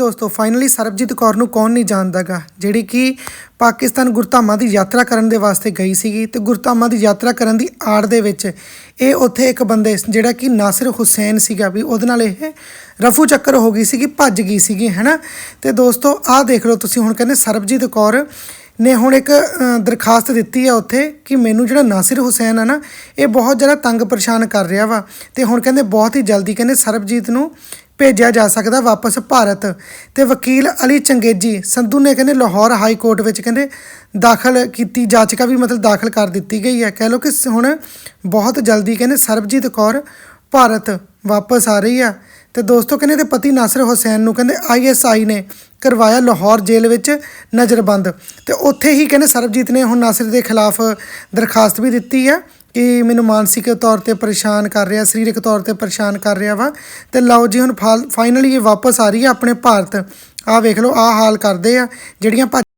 ਦੋਸਤੋ ਫਾਈਨਲੀ ਸਰਬਜੀਤ ਕੌਰ ਨੂੰ ਕੌਣ ਨਹੀਂ ਜਾਣਦਾਗਾ, ਜਿਹੜੀ ਕਿ ਪਾਕਿਸਤਾਨ ਗੁਰਧਾਮਾਂ ਦੀ ਯਾਤਰਾ ਕਰਨ ਦੇ ਵਾਸਤੇ ਗਈ ਸੀਗੀ ਤੇ ਗੁਰਧਾਮਾਂ ਦੀ ਯਾਤਰਾ ਕਰਨ ਦੀ ਆੜ ਦੇ ਵਿੱਚ ਇਹ ਉੱਥੇ ਇੱਕ ਬੰਦੇ ਜਿਹੜਾ ਕਿ ਨਾਸਿਰ ਹੁਸੈਨ ਸੀਗਾ ਵੀ ਉਹਦੇ ਨਾਲ ਇਹ ਰਫੂ ਚੱਕਰ ਹੋ ਗਈ ਸੀਗੀ, ਭੱਜ ਗਈ ਸੀਗੀ, ਹੈਨਾ? ਤੇ ਦੋਸਤੋ, ਆਹ ਦੇਖ ਲਓ ਤੁਸੀਂ ਹੁਣ ਕਹਿੰਦੇ ਸਰਬਜੀਤ ਕੌਰ ਨੇ ਹੁਣ ਇੱਕ ਦਰਖਾਸਤ ਦਿੱਤੀ ਆ ਉੱਥੇ ਕਿ ਮੈਨੂੰ ਜਿਹੜਾ ਨਾਸਿਰ ਹੁਸੈਨ ਆ ਨਾ, ਇਹ ਬਹੁਤ ਜ਼ਿਆਦਾ ਤੰਗ ਪਰੇਸ਼ਾਨ ਕਰ ਰਿਹਾ ਵਾ। ਤੇ ਹੁਣ ਕਹਿੰਦੇ ਬਹੁਤ ਹੀ ਜਲਦੀ ਕਹਿੰਦੇ ਸਰਬਜੀਤ ਨੂੰ ਭੇਜਿਆ ਜਾ ਸਕਦਾ ਵਾਪਸ ਭਾਰਤ। ਤੇ ਵਕੀਲ ਅਲੀ ਚੰਗੇਜੀ ਸੰਧੂ ਨੇ ਕਹਿੰਦੇ ਲਾਹੌਰ ਹਾਈ ਕੋਰਟ ਵਿੱਚ ਕਹਿੰਦੇ ਦਾਖਲ ਕੀਤੀ ਜਾਚਕਾ ਵੀ ਮਤਲਬ ਦਾਖਲ ਕਰ ਦਿੱਤੀ ਗਈ ਹੈ। ਕਹਿ ਲਓ ਕਿ ਸ- ਹੁਣ ਬਹੁਤ ਜਲਦੀ ਕਹਿੰਦੇ ਸਰਬਜੀਤ ਕੌਰ ਭਾਰਤ ਵਾਪਸ ਆ ਰਹੀ ਆ। ਤੇ ਦੋਸਤੋ ਕਹਿੰਦੇ ਤੇ ਪਤੀ ਨਾਸਰ ਹੁਸੈਨ ਨੂੰ ਕਹਿੰਦੇ ਆਈਐਸਆਈ ਨੇ ਕਰਵਾਇਆ ਲਾਹੌਰ ਜੇਲ੍ਹ ਵਿੱਚ ਨਜ਼ਰਬੰਦ। ਤੇ ਉੱਥੇ ਹੀ ਕਹਿੰਦੇ ਸਰਬਜੀਤ ਨੇ ਹੁਣ ਨਾਸਰ ਦੇ ਖਿਲਾਫ ਦਰਖਾਸਤ ਵੀ ਦਿੱਤੀ ਆ। ਕਿ ਮੈਨੂੰ ਮਾਨਸਿਕ ਤੌਰ ਤੇ ਪਰੇਸ਼ਾਨ ਕਰ ਰਿਹਾ, ਸਰੀਰਕ ਤੌਰ ਤੇ ਪਰੇਸ਼ਾਨ ਕਰ ਰਿਹਾ ਵਾ। ਤੇ ਲਓ ਜੀ, ਹੁਣ ਫਾਈਨਲੀ ਇਹ ਵਾਪਸ ਆ ਰਹੀ ਆ ਆਪਣੇ ਭਾਰਤ। ਆਹ ਵੇਖ ਲਓ, ਆਹ ਹਾਲ ਕਰਦੇ ਆ, ਜਿਹੜੀਆਂ ਭੱਜ